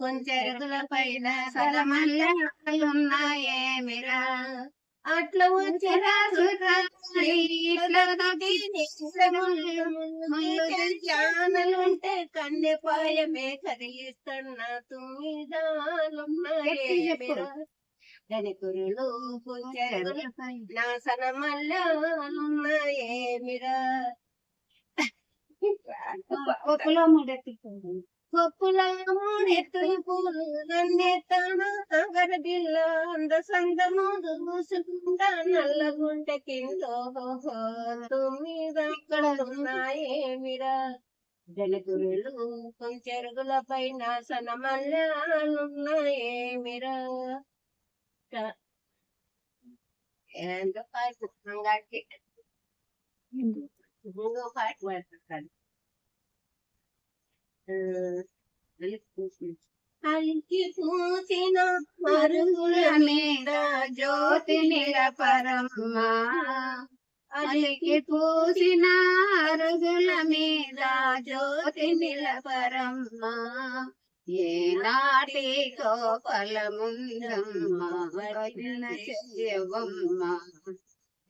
కొంచెరుగుల పైన సలమల్లున్నాయేమిరా అట్లా వచ్చరా ఛానలుంటే కన్నెపాయమే కరిగిస్తున్న తుమ్మిదాలున్నాయేమిరా ధనికురులు కొంచెరుగుల నా సనమల్లున్నాయేమిరా ఒక్కలో ముడెత్తుకుంది పప్పుల మూడెత్తులు పూలు నన్నెత్తాను గరబిల్ల అంద సందముడు మూసుకుంటా నల్లగుంట కింద తొమ్మిద అక్కడ ఉన్నాయేమిరా జలకురులు కొంచెరుగుల పైన సనమల్లున్నాయేమిరా ఎంత పాట అంగాకి ఇంకో పాట పడుతుంది అలికి మరుగుల మీద జ్యోతి నిలపరమ్మ అలికి పూసిన అరుగుల మీద జ్యోతి నిలపరమ్మ ఏనాటికో ఫలముందమ్మ వదిన ఏ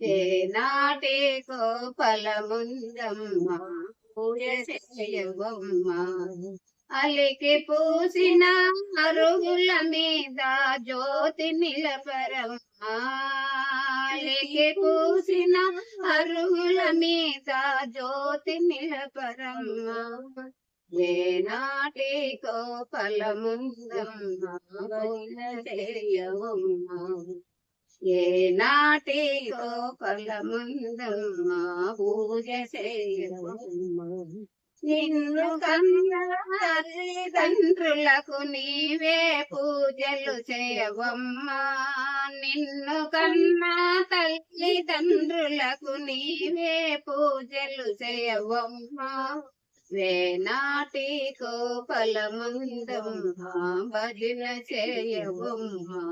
ఏనాటికో ఫలముందమ్మ. పూజ చేయవమ్మ అలికి పూసిన అరుగుల మీద జ్యోతి నిలపరమ్మ అలికి పూసిన అరుగుల మీద జ్యోతి నిలపరమ్మ ఏనాటికో ఫలముందమ్మా పూజ ఏ నాటికో పూజ నిన్ను కన్నా తల్లిదండ్రులకు నీవే పూజలు చేయవమ్మా. నిన్ను కన్నా తల్లిదండ్రులకు నీవే పూజలు చేయవమ్మా. వేనాటికో ఫలముందమ్మా భజన చేయవమ్మా.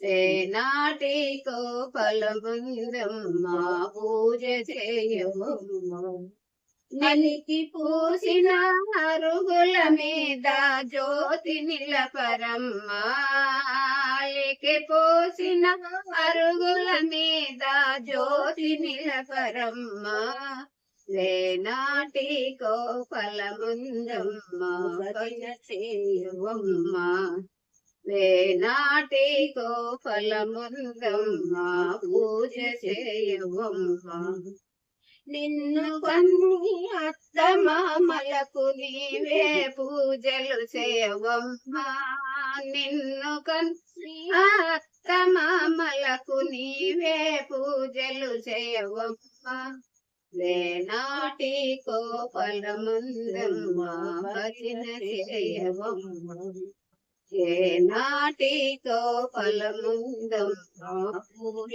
సేనాటికో ఫలముందమ్మా పూజ చేయమ్మ నలికి పూసిన అరుగుల మీద జ్యోతి నిలపరమ్మా అలికి పూసిన అరుగుల మీద జ్యోతి నిలపరమ్మ వేనాటికో ఫలముందమ్మా భజన చేయవమ్మా. వేనాటికో ఫలముందమ్మా పూజ చేయవమ్మా. నిన్ను కొన్ని అత్తమామలకు నీవే పూజలు చేయవమ్మా. నిన్ను కన్ని అత్తమామలకు నీవే పూజలు చేయవమ్మా. వేనాటికో ఫలముందమ్మా భజన చేయవమ్మా. ఏ నాటికో ఫలముందమ్మా పూజ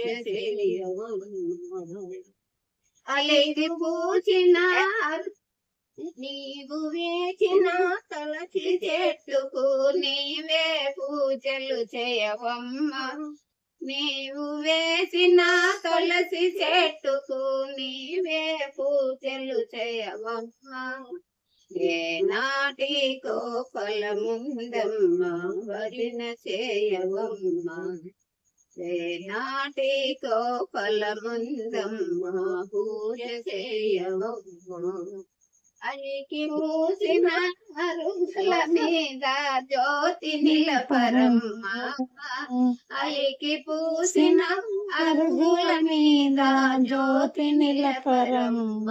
పూచిన నీవు వేచిన తలచి చెట్టుకు నీవే పూజలు చేయవమ్మా. నీవు వేసిన తులసి చెట్టుకు నీవే పూజలు చేయవమ్మా. ఏ నాటికో ఫలముందమ్మా వరిన చేయవమ్మా. ఏ నాటికో పూజ చేయవమ్మ. అలికి మూసిన అరుల మీద జ్యోతి నిలపరమ్మ. అలికి పూసిన అరుగుల మీద జ్యోతి నిలపరమ్మ.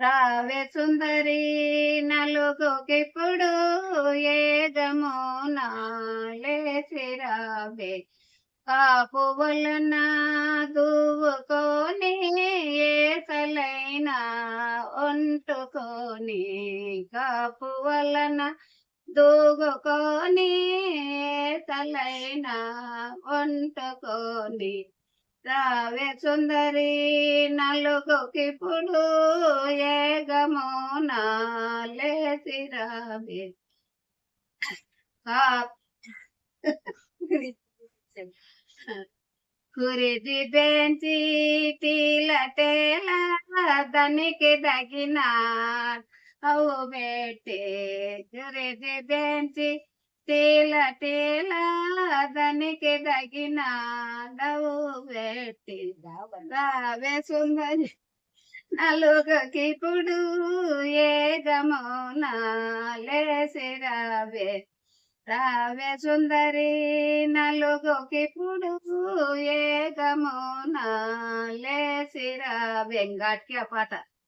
రావే సుందరి నలుగుకిప్పుడు ఏగమోనాలేసి రావే కాపు వలన దూవుకొని ఏసలైన ఒంటుకొని. కాపు వలన దూగుకొని తలైన ఒంటుకొని. రావే సుందరి నలుగుకిప్పుడు ఏగమునా లేసి రావే. కురిది బెంచి తీలటేల దానికి తగిన అవు పెట్టి కురిది బెంచి తేల దానికి తగిన నవ్వు పెట్టి దావే సుందరి. నలుగకి ఇప్పుడు ఏ గమౌనా లేసి రావే రావే సుందరి. నలుగుకి ఇప్పుడు ఏ గమౌనా లేసి రావే ఇంకాటికి ఆ పాట.